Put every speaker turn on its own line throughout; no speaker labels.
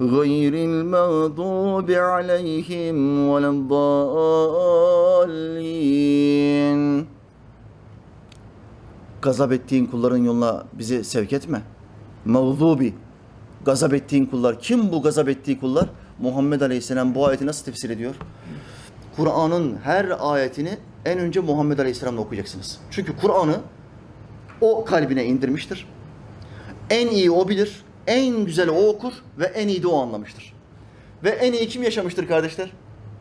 غير المغضوب عليهم ولا الضالين Gazap ettiğin kulların yoluna bizi sevk etme. Mağzubi. Gazap ettiğin kullar. Kim bu gazap ettiği kullar? Muhammed Aleyhisselam bu ayeti nasıl tefsir ediyor? Kur'an'ın her ayetini en önce Muhammed Aleyhisselam'la okuyacaksınız. Çünkü Kur'an'ı o kalbine indirmiştir. En iyi o bilir, en güzel o okur ve en iyi de o anlamıştır. Ve en iyi kim yaşamıştır kardeşler?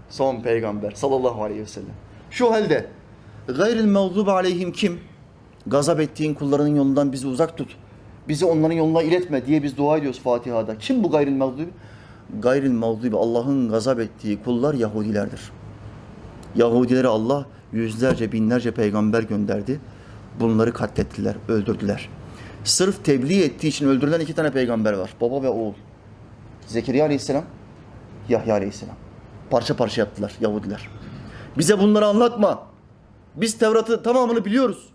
Son peygamber sallallahu aleyhi ve sellem. Şu halde gayril mağzubi aleyhim kim? Gazap ettiğin kullarının yolundan bizi uzak tut. Bizi onların yoluna iletme diye biz dua ediyoruz Fatiha'da. Kim bu gayril mağzubi? Gayril mağzubi Allah'ın gazap ettiği kullar Yahudilerdir. Yahudilere Allah yüzlerce binlerce peygamber gönderdi. Bunları katlettiler, öldürdüler. Sırf tebliğ ettiği için öldürülen iki tane peygamber var. Baba ve oğul. Zekeriya aleyhisselam, Yahya aleyhisselam. Parça parça yaptılar Yahudiler. Bize bunları anlatma. Biz Tevrat'ı tamamını biliyoruz.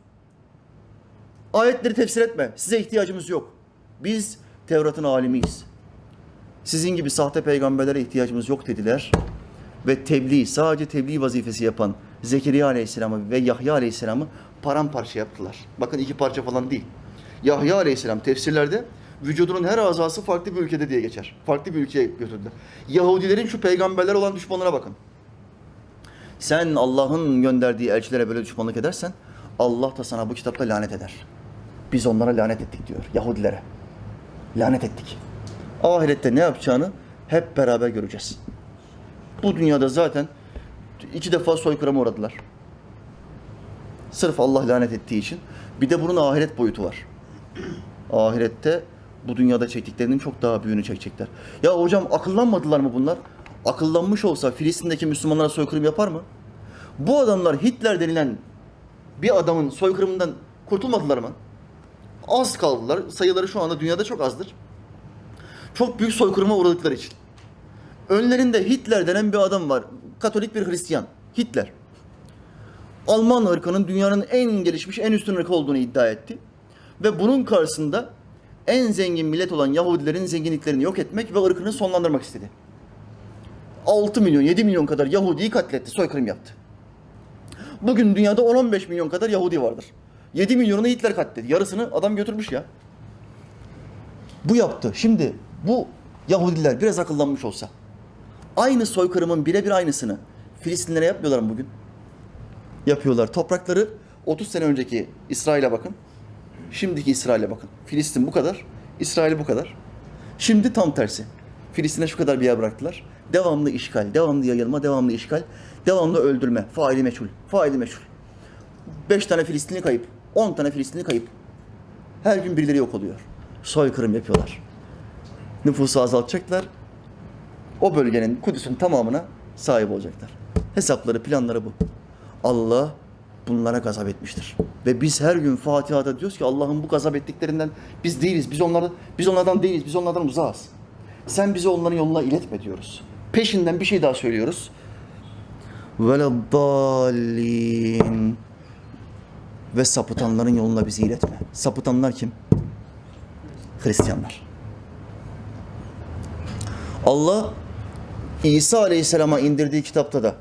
Ayetleri tefsir etme. Size ihtiyacımız yok. Biz Tevrat'ın alimiyiz. Sizin gibi sahte peygamberlere ihtiyacımız yok dediler. Ve tebliğ, sadece tebliğ vazifesi yapan Zekeriya Aleyhisselam'ı ve Yahya Aleyhisselam'ı paramparça yaptılar. Bakın iki parça falan değil. Yahya Aleyhisselam tefsirlerde vücudunun her azası farklı bir ülkede diye geçer. Farklı bir ülkeye götürdüler. Yahudilerin şu peygamberler olan düşmanlara bakın. Sen Allah'ın gönderdiği elçilere böyle düşmanlık edersen Allah da sana bu kitapta lanet eder. Biz onlara lanet ettik diyor Yahudilere. Lanet ettik. Ahirette ne yapacağını hep beraber göreceğiz. Bu dünyada zaten iki defa soykırıma uğradılar. Sırf Allah lanet ettiği için. Bir de bunun ahiret boyutu var. Ahirette bu dünyada çektiklerinin çok daha büyüğünü çekecekler. Ya hocam akıllanmadılar mı bunlar? Akıllanmış olsa Filistin'deki Müslümanlara soykırım yapar mı? Bu adamlar Hitler denilen bir adamın soykırımından kurtulmadılar mı? Az kaldılar. Sayıları şu anda dünyada çok azdır. Çok büyük soykırıma uğradıkları için. Önlerinde Hitler denen bir adam var. Katolik bir Hristiyan. Hitler. Alman ırkının dünyanın en gelişmiş, en üstün ırkı olduğunu iddia etti. Ve bunun karşısında en zengin millet olan Yahudilerin zenginliklerini yok etmek ve ırkını sonlandırmak istedi. 6 milyon, 7 milyon kadar Yahudi'yi katletti, soykırım yaptı. Bugün dünyada 10-15 milyon kadar Yahudi vardır. 7 milyonunu Hitler katletti. Yarısını adam götürmüş ya. Bu yaptı. Şimdi bu Yahudiler biraz akıllanmış olsa aynı soykırımın birebir aynısını Filistinlere yapmıyorlar mı bugün? Yapıyorlar. Toprakları 30 sene önceki İsrail'e bakın. Şimdiki İsrail'e bakın. Filistin bu kadar, İsrail bu kadar. Şimdi tam tersi. Filistin'e şu kadar bir yer bıraktılar. Devamlı işgal, devamlı yayılma, devamlı işgal, devamlı öldürme. Faili meçhul, faili meçhul. 5 tane Filistinli kayıp, 10 tane Filistinli kayıp. Her gün birileri yok oluyor. Soykırım yapıyorlar. Nüfusu azaltacaklar. O bölgenin, Kudüs'ün tamamına sahip olacaklar. Hesapları, planları bu. Allah bunlara gazap etmiştir. Ve biz her gün Fatiha'da diyoruz ki Allah'ın bu gazap ettiklerinden biz değiliz. Biz onlardan biz onlardan değiliz. Biz onlardan uzağız. Sen bizi onların yoluna iletme diyoruz. Peşinden bir şey daha söylüyoruz. Veleddallin ve sapıtanların yoluna bizi iletme. Sapıtanlar kim? Hristiyanlar. Allah İsa Aleyhisselam'a indirdiği kitapta da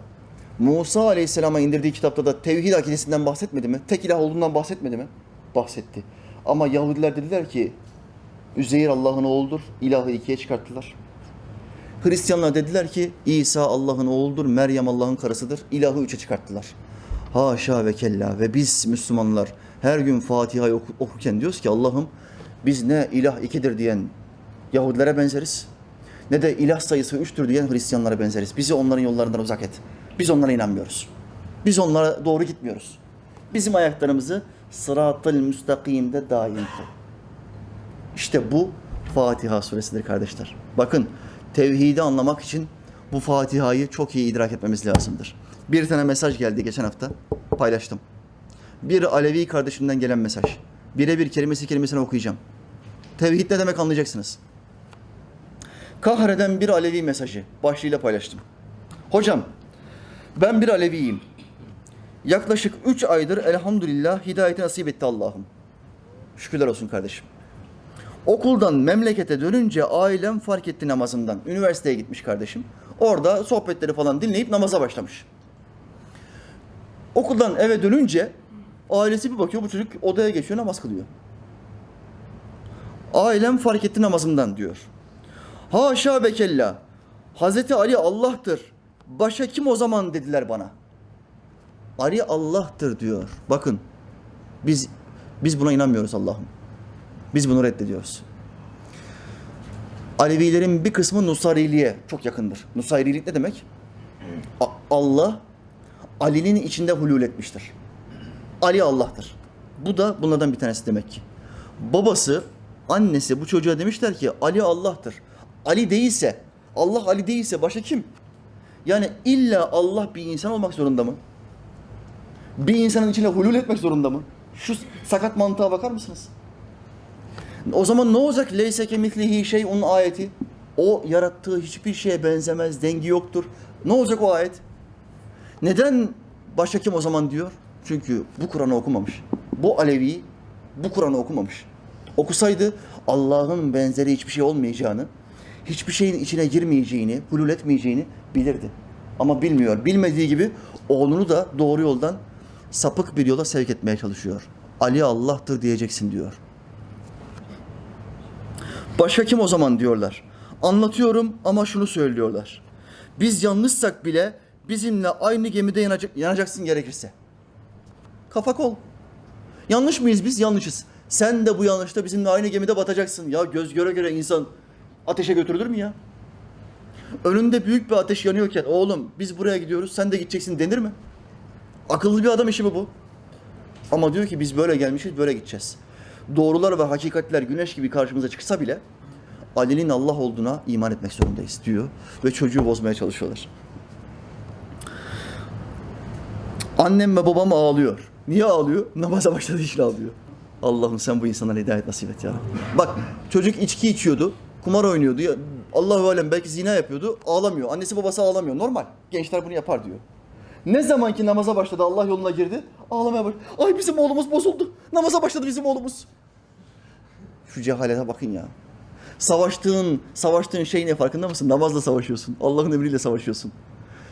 Musa Aleyhisselam'a indirdiği kitapta da tevhid akidesinden bahsetmedi mi? Tek ilah olduğundan bahsetmedi mi? Bahsetti. Ama Yahudiler dediler ki Üzeyir Allah'ın oğludur. İlahı ikiye çıkarttılar. Hristiyanlar dediler ki İsa Allah'ın oğludur. Meryem Allah'ın karısıdır. İlahı üçe çıkarttılar. Haşa ve kella ve biz Müslümanlar her gün Fatiha'yı oku- okurken diyoruz ki Allah'ım biz ne ilah ikidir diyen Yahudilere benzeriz ne de ilah sayısı üçtür diyen Hristiyanlara benzeriz. Bizi onların yollarından uzak et. Biz onlara inanmıyoruz. Biz onlara doğru gitmiyoruz. Bizim ayaklarımızı sırat-ı müstakimde daim kıl. İşte bu Fatiha suresidir kardeşler. Bakın tevhidi anlamak için bu Fatiha'yı çok iyi idrak etmemiz lazımdır. Bir tane mesaj geldi geçen hafta. Paylaştım. Bir Alevi kardeşimden gelen mesaj. Birebir kelimesi kelimesine okuyacağım. Tevhid ne demek anlayacaksınız. Kahreden bir Alevi mesajı başlığıyla paylaştım. Hocam ben bir Aleviyim. Yaklaşık 3 aydır elhamdülillah hidayeti nasip etti Allah'ım. Şükürler olsun kardeşim. Okuldan memlekete dönünce ailem fark etti namazımdan. Üniversiteye gitmiş kardeşim. Orada sohbetleri falan dinleyip namaza başlamış. Okuldan eve dönünce ailesi bir bakıyor bu çocuk odaya geçiyor namaz kılıyor. Ailem fark etti namazımdan diyor. Haşa ve kella. Hazreti Ali Allah'tır. Başa kim o zaman dediler bana. Ali Allah'tır diyor. Bakın biz biz buna inanmıyoruz Allah'ım. Biz bunu reddediyoruz. Alevilerin bir kısmı Nusariliğe çok yakındır. Nusayrilik ne demek? Allah Ali'nin içinde hulul etmiştir. Ali Allah'tır. Bu da bunlardan bir tanesi demek ki. Babası, annesi bu çocuğa demişler ki Ali Allah'tır. Ali değilse, Allah Ali değilse başka kim? Yani illa Allah bir insan olmak zorunda mı? Bir insanın içine hulul etmek zorunda mı? Şu sakat mantığa bakar mısınız? O zaman ne olacak? Leyse kemitlihi şeyun ayeti. O yarattığı hiçbir şeye benzemez, dengi yoktur. Ne olacak o ayet? Neden başhekim o zaman diyor? Çünkü bu Kur'an'ı okumamış. Bu Alevi bu Kur'an'ı okumamış. Okusaydı Allah'ın benzeri hiçbir şey olmayacağını, hiçbir şeyin içine girmeyeceğini, hulul etmeyeceğini bilirdi. Ama bilmiyor. Bilmediği gibi oğlunu da doğru yoldan sapık bir yola sevk etmeye çalışıyor. Ali Allah'tır diyeceksin diyor. Başka kim o zaman diyorlar. Anlatıyorum ama şunu söylüyorlar. Biz yanlışsak bile bizimle aynı gemide yanacak, yanacaksın gerekirse. Kafa kol. Yanlış mıyız biz? Yanlışız. Sen de bu yanlışta bizimle aynı gemide batacaksın. Ya göz göre göre insan ateşe götürülür mü ya? Önünde büyük bir ateş yanıyorken oğlum biz buraya gidiyoruz sen de gideceksin denir mi? Akıllı bir adam işi mi bu? Ama diyor ki biz böyle gelmişiz böyle gideceğiz. Doğrular ve hakikatler güneş gibi karşımıza çıksa bile Ali'nin Allah olduğuna iman etmek zorundayız diyor. Ve çocuğu bozmaya çalışıyorlar. Annem ve babam ağlıyor. Niye ağlıyor? Namaza başladığı için ağlıyor. Allah'ım sen bu insanlara hidayet nasip et ya. Bak çocuk içki içiyordu, kumar oynuyordu. Ya, Allahu alem belki zina yapıyordu. Ağlamıyor. Annesi babası ağlamıyor. Normal. Gençler bunu yapar diyor. Ne zaman ki namaza başladı, Allah yoluna girdi, ağlamaya başladı. Ay bizim oğlumuz bozuldu. Namaza başladı bizim oğlumuz. Şu cehalete bakın ya. Savaştığın, savaştığın şey ne farkında mısın? Namazla savaşıyorsun. Allah'ın emriyle savaşıyorsun.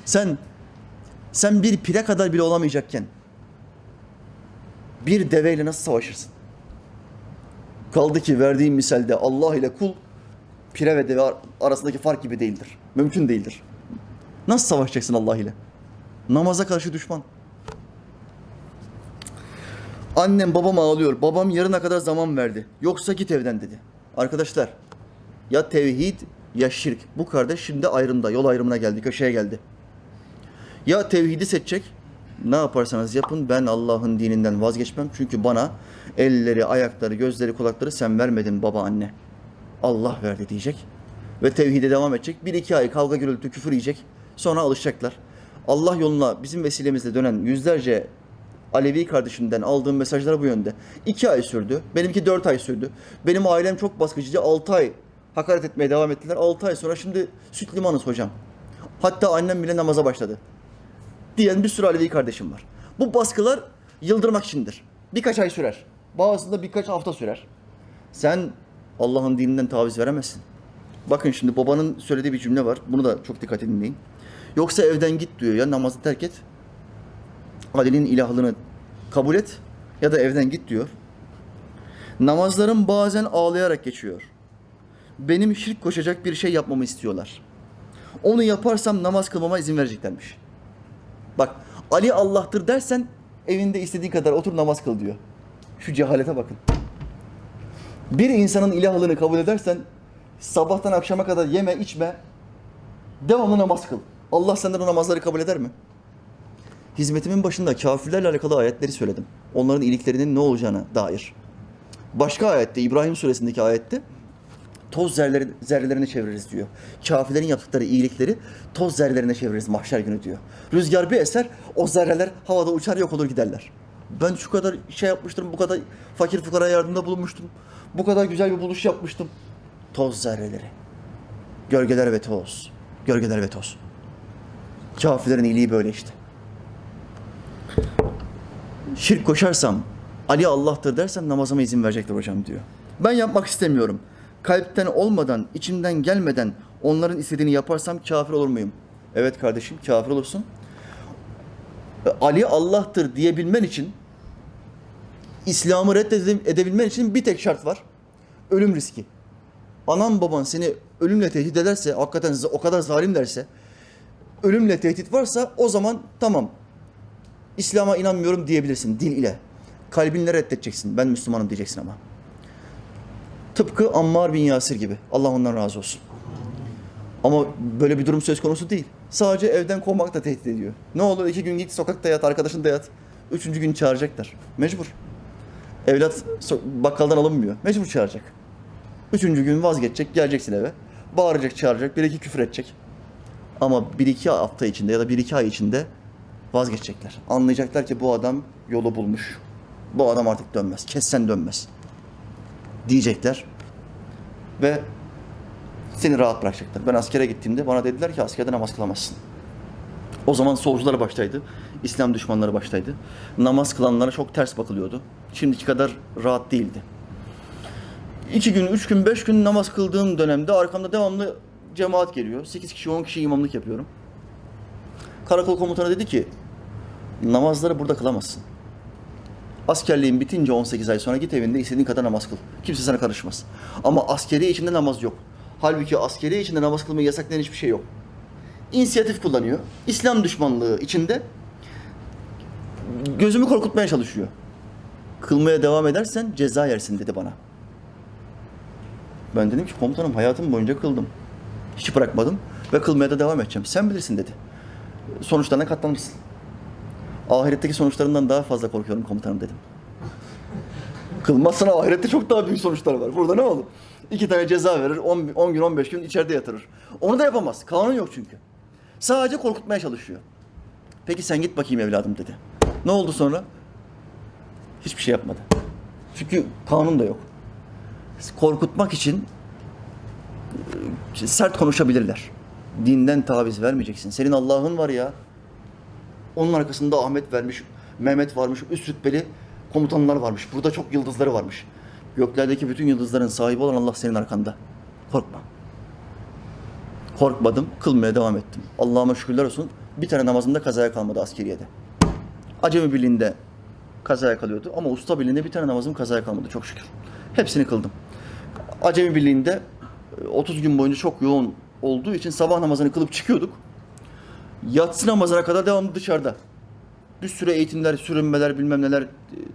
Sen sen bir pire kadar bile olamayacakken bir deveyle nasıl savaşırsın? Kaldı ki verdiğim misalde Allah ile kul pire ve deve ar- arasındaki fark gibi değildir. Mümkün değildir. Nasıl savaşacaksın Allah ile? Namaza karşı düşman. Annem babam ağlıyor. Babam yarına kadar zaman verdi. Yoksa git evden dedi. Arkadaşlar ya tevhid ya şirk. Bu kardeş şimdi ayrımda. Yol ayrımına geldi. Köşeye geldi. Ya tevhidi seçecek. Ne yaparsanız yapın ben Allah'ın dininden vazgeçmem. Çünkü bana elleri, ayakları, gözleri, kulakları sen vermedin baba anne. Allah verdi diyecek. Ve tevhide devam edecek. Bir iki ay kavga gürültü küfür yiyecek. Sonra alışacaklar. Allah yoluna bizim vesilemizle dönen yüzlerce Alevi kardeşinden aldığım mesajlar bu yönde. İki ay sürdü. Benimki dört ay sürdü. Benim ailem çok baskıcı. Altı ay hakaret etmeye devam ettiler. Altı ay sonra şimdi süt limanız hocam. Hatta annem bile namaza başladı. Diyen bir sürü Alevi kardeşim var. Bu baskılar yıldırmak içindir. Birkaç ay sürer. Bazısında birkaç hafta sürer. Sen Allah'ın dininden taviz veremezsin. Bakın şimdi babanın söylediği bir cümle var. Bunu da çok dikkat dinleyin. Yoksa evden git diyor ya namazı terk et. Ali'nin ilahlığını kabul et ya da evden git diyor. Namazlarım bazen ağlayarak geçiyor. Benim şirk koşacak bir şey yapmamı istiyorlar. Onu yaparsam namaz kılmama izin vereceklermiş. Bak Ali Allah'tır dersen evinde istediğin kadar otur namaz kıl diyor. Şu cehalete bakın. Bir insanın ilahlığını kabul edersen sabahtan akşama kadar yeme içme devamlı namaz kıl. Allah senden o namazları kabul eder mi? Hizmetimin başında kafirlerle alakalı ayetleri söyledim. Onların iyiliklerinin ne olacağına dair. Başka ayette, İbrahim suresindeki ayette toz zerleri, zerrelerine çeviririz diyor. Kafirlerin yaptıkları iyilikleri toz zerrelerine çeviririz mahşer günü diyor. Rüzgar bir eser, o zerreler havada uçar yok olur giderler. Ben şu kadar şey yapmıştım, bu kadar fakir fukara yardımda bulunmuştum. Bu kadar güzel bir buluş yapmıştım. Toz zerreleri. Gölgeler ve toz. Gölgeler ve toz. Kafirlerin iyiliği böyle işte. Şirk koşarsam, Ali Allah'tır dersen namazıma izin verecekler hocam diyor. Ben yapmak istemiyorum. Kalpten olmadan, içimden gelmeden onların istediğini yaparsam kafir olur muyum? Evet kardeşim kafir olursun. Ali Allah'tır diyebilmen için İslam'ı reddedebilmen için bir tek şart var. Ölüm riski. Anan baban seni ölümle tehdit ederse, hakikaten o kadar zalimlerse, ölümle tehdit varsa o zaman tamam. İslam'a inanmıyorum diyebilirsin dil ile. Kalbinle reddedeceksin. Ben Müslümanım diyeceksin ama. Tıpkı Ammar bin Yasir gibi. Allah ondan razı olsun. Ama böyle bir durum söz konusu değil. Sadece evden kovmak tehdit ediyor. Ne olur iki gün git sokakta yat, arkadaşın da yat. Üçüncü gün çağıracaklar. Mecbur. Evlat bakkaldan alınmıyor. Mecbur çağıracak. Üçüncü gün vazgeçecek, geleceksin eve. Bağıracak, çağıracak, bir iki küfür edecek. Ama bir iki hafta içinde ya da bir iki ay içinde vazgeçecekler. Anlayacaklar ki bu adam yolu bulmuş. Bu adam artık dönmez. Kessen dönmez. Diyecekler. Ve seni rahat bırakacaklar. Ben askere gittiğimde bana dediler ki askerde namaz kılamazsın. O zaman solcular baştaydı. İslam düşmanları baştaydı. Namaz kılanlara çok ters bakılıyordu. Şimdiki kadar rahat değildi. İki gün, üç gün, beş gün namaz kıldığım dönemde arkamda devamlı cemaat geliyor. Sekiz kişi, on kişi imamlık yapıyorum. Karakol komutanı dedi ki, namazları burada kılamazsın. Askerliğin bitince 18 ay sonra git evinde istediğin kadar namaz kıl. Kimse sana karışmaz. Ama askeri içinde namaz yok. Halbuki askeri içinde namaz kılmayı yasaklayan hiçbir şey yok. İnisiyatif kullanıyor. İslam düşmanlığı içinde gözümü korkutmaya çalışıyor. Kılmaya devam edersen ceza yersin dedi bana. Ben dedim ki komutanım hayatım boyunca kıldım. Hiç bırakmadım ve kılmaya da devam edeceğim. Sen bilirsin dedi. Sonuçlarına katlanırsın. Ahiretteki sonuçlarından daha fazla korkuyorum komutanım dedim. Kılmazsan ahirette çok daha büyük sonuçlar var. Burada ne olur? İki tane ceza verir, 10, 10 gün 15 gün içeride yatırır. Onu da yapamaz. Kanun yok çünkü. Sadece korkutmaya çalışıyor. Peki sen git bakayım evladım dedi. Ne oldu sonra? Hiçbir şey yapmadı. Çünkü kanun da yok. Korkutmak için e, sert konuşabilirler. Dinden taviz vermeyeceksin. Senin Allah'ın var ya. Onun arkasında Ahmet vermiş, Mehmet varmış, üst rütbeli komutanlar varmış. Burada çok yıldızları varmış. Göklerdeki bütün yıldızların sahibi olan Allah senin arkanda. Korkma. Korkmadım, kılmaya devam ettim. Allah'ıma şükürler olsun. Bir tane namazımda kazaya kalmadı askeriyede. Acemi birliğinde kazaya kalıyordu ama usta birliğinde bir tane namazım kazaya kalmadı çok şükür. Hepsini kıldım. Acemi birliğinde e, 30 gün boyunca çok yoğun olduğu için sabah namazını kılıp çıkıyorduk. Yatsı namazına kadar devamlı dışarıda. Bir sürü eğitimler, sürünmeler, bilmem neler, e,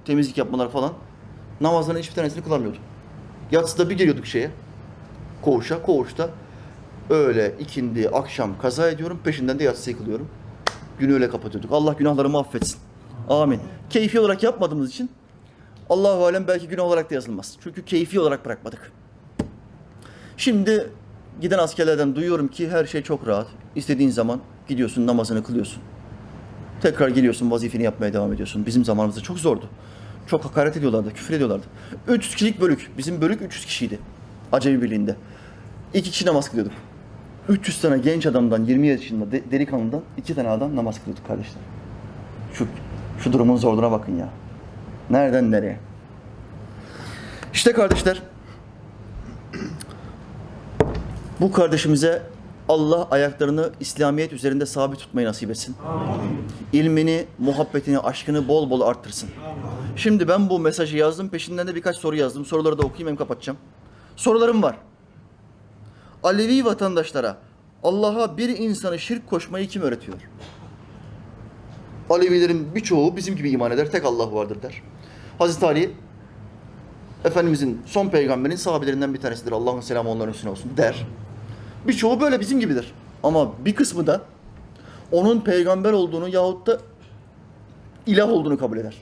temizlik yapmalar falan. Namazların hiçbir tanesini kılamıyordum. Yatsıda bir geliyorduk şeye, koğuşa, koğuşta öğle, ikindi, akşam kaza ediyorum, peşinden de yatsıyı kılıyorum. Günü öyle kapatıyorduk. Allah günahlarımı affetsin. Amin. Keyfi olarak yapmadığımız için Allahu alem belki günah olarak da yazılmaz. Çünkü keyfi olarak bırakmadık. Şimdi giden askerlerden duyuyorum ki her şey çok rahat. İstediğin zaman gidiyorsun namazını kılıyorsun. Tekrar geliyorsun vazifeni yapmaya devam ediyorsun. Bizim zamanımızda çok zordu. Çok hakaret ediyorlardı, küfür ediyorlardı. 300 kişilik bölük. Bizim bölük 300 kişiydi. Acemi Birliği'nde. İki kişi namaz kılıyorduk. 300 tane genç adamdan, 20 yaşında de- delikanlıdan iki tane adam namaz kılıyorduk kardeşler. Şu, şu durumun zorluğuna bakın ya. Nereden nereye? İşte kardeşler, bu kardeşimize Allah ayaklarını İslamiyet üzerinde sabit tutmayı nasip etsin. İlmini, muhabbetini, aşkını bol bol arttırsın. Şimdi ben bu mesajı yazdım, peşinden de birkaç soru yazdım. Soruları da okuyayım hem kapatacağım. Sorularım var. Alevi vatandaşlara Allah'a bir insanı şirk koşmayı kim öğretiyor? Alevilerin birçoğu bizim gibi iman eder. Tek Allah vardır der. Hazreti Ali Efendimizin son peygamberin sahabelerinden bir tanesidir. Allah'ın selamı onların üstüne olsun der. Birçoğu böyle bizim gibidir. Ama bir kısmı da onun peygamber olduğunu yahut da ilah olduğunu kabul eder.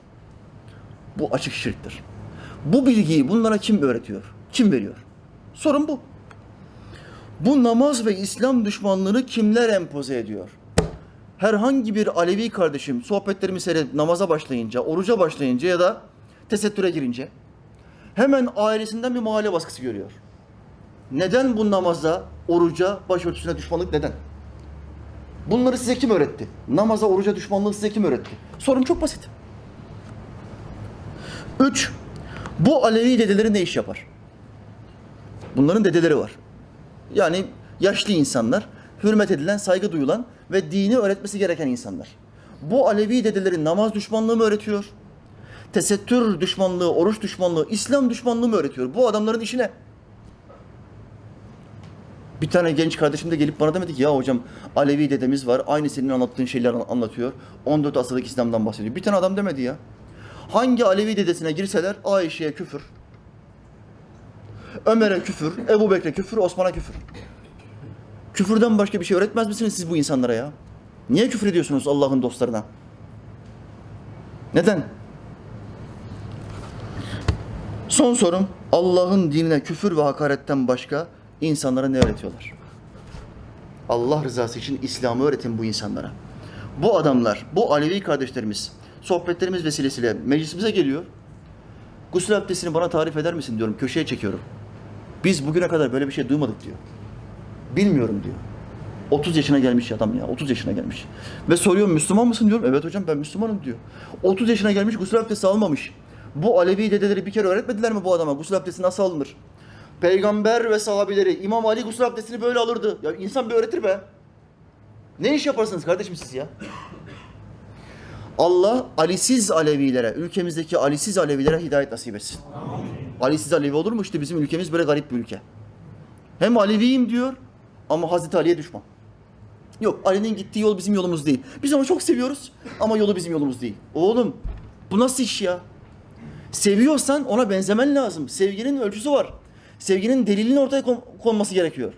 Bu açık şirktir. Bu bilgiyi bunlara kim öğretiyor? Kim veriyor? Sorun bu. Bu namaz ve İslam düşmanlığını kimler empoze ediyor? Herhangi bir Alevi kardeşim sohbetlerimi seyredip namaza başlayınca, oruca başlayınca ya da tesettüre girince hemen ailesinden bir mahalle baskısı görüyor. Neden bu namaza, oruca, başörtüsüne düşmanlık neden? Bunları size kim öğretti? Namaza, oruca düşmanlığı size kim öğretti? Sorun çok basit. Üç, bu Alevi dedeleri ne iş yapar? Bunların dedeleri var. Yani yaşlı insanlar, hürmet edilen, saygı duyulan ve dini öğretmesi gereken insanlar. Bu Alevi dedelerin namaz düşmanlığı mı öğretiyor? Tesettür düşmanlığı, oruç düşmanlığı, İslam düşmanlığı mı öğretiyor? Bu adamların işi ne? Bir tane genç kardeşim de gelip bana demedi ki ya hocam Alevi dedemiz var. Aynı senin anlattığın şeyler an- anlatıyor. 14 asırlık İslam'dan bahsediyor. Bir tane adam demedi ya. Hangi Alevi dedesine girseler Ayşe'ye küfür. Ömer'e küfür, Ebu Bekir'e küfür, Osman'a küfür. Küfürden başka bir şey öğretmez misiniz siz bu insanlara ya? Niye küfür ediyorsunuz Allah'ın dostlarına? Neden? Son sorum. Allah'ın dinine küfür ve hakaretten başka insanlara ne öğretiyorlar? Allah rızası için İslam'ı öğretin bu insanlara. Bu adamlar, bu Alevi kardeşlerimiz, sohbetlerimiz vesilesiyle meclisimize geliyor. Gusül abdestini bana tarif eder misin diyorum, köşeye çekiyorum. Biz bugüne kadar böyle bir şey duymadık diyor. Bilmiyorum diyor. 30 yaşına gelmiş adam ya, 30 yaşına gelmiş. Ve soruyorum Müslüman mısın diyorum. Evet hocam ben Müslümanım diyor. 30 yaşına gelmiş gusül abdesti almamış. Bu Alevi dedeleri bir kere öğretmediler mi bu adama gusül abdesti nasıl alınır? Peygamber ve sahabeleri İmam Ali gusül abdestini böyle alırdı. Ya insan bir öğretir be. Ne iş yaparsınız kardeşim siz ya? Allah Alisiz Alevilere, ülkemizdeki Alisiz Alevilere hidayet nasip etsin. Alisiz Alevi olur mu? İşte bizim ülkemiz böyle garip bir ülke. Hem Aleviyim diyor ama Hazreti Ali'ye düşman. Yok Ali'nin gittiği yol bizim yolumuz değil. Biz onu çok seviyoruz ama yolu bizim yolumuz değil. Oğlum bu nasıl iş ya? Seviyorsan ona benzemen lazım. Sevginin ölçüsü var. Sevginin delilinin ortaya kon- konması gerekiyor.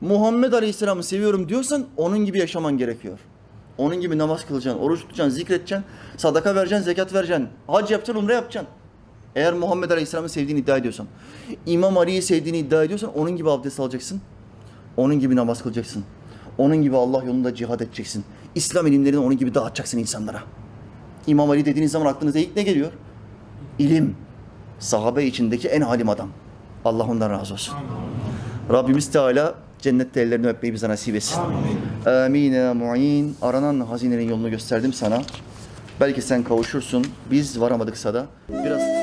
Muhammed Aleyhisselam'ı seviyorum diyorsan onun gibi yaşaman gerekiyor. Onun gibi namaz kılacaksın, oruç tutacaksın, zikredeceksin, sadaka vereceksin, zekat vereceksin, hac yapacaksın, umre yapacaksın. Eğer Muhammed Aleyhisselam'ı sevdiğini iddia ediyorsan, İmam Ali'yi sevdiğini iddia ediyorsan onun gibi abdest alacaksın. Onun gibi namaz kılacaksın. Onun gibi Allah yolunda cihad edeceksin. İslam ilimlerini onun gibi dağıtacaksın insanlara. İmam Ali dediğiniz zaman aklınıza ilk ne geliyor? İlim. Sahabe içindeki en halim adam. Allah ondan razı olsun. Rabbimiz Teala cennette ellerini öpmeyi bize nasip etsin. Amin. ya mu'in. Aranan hazinelerin yolunu gösterdim sana. Belki sen kavuşursun. Biz varamadıksa da biraz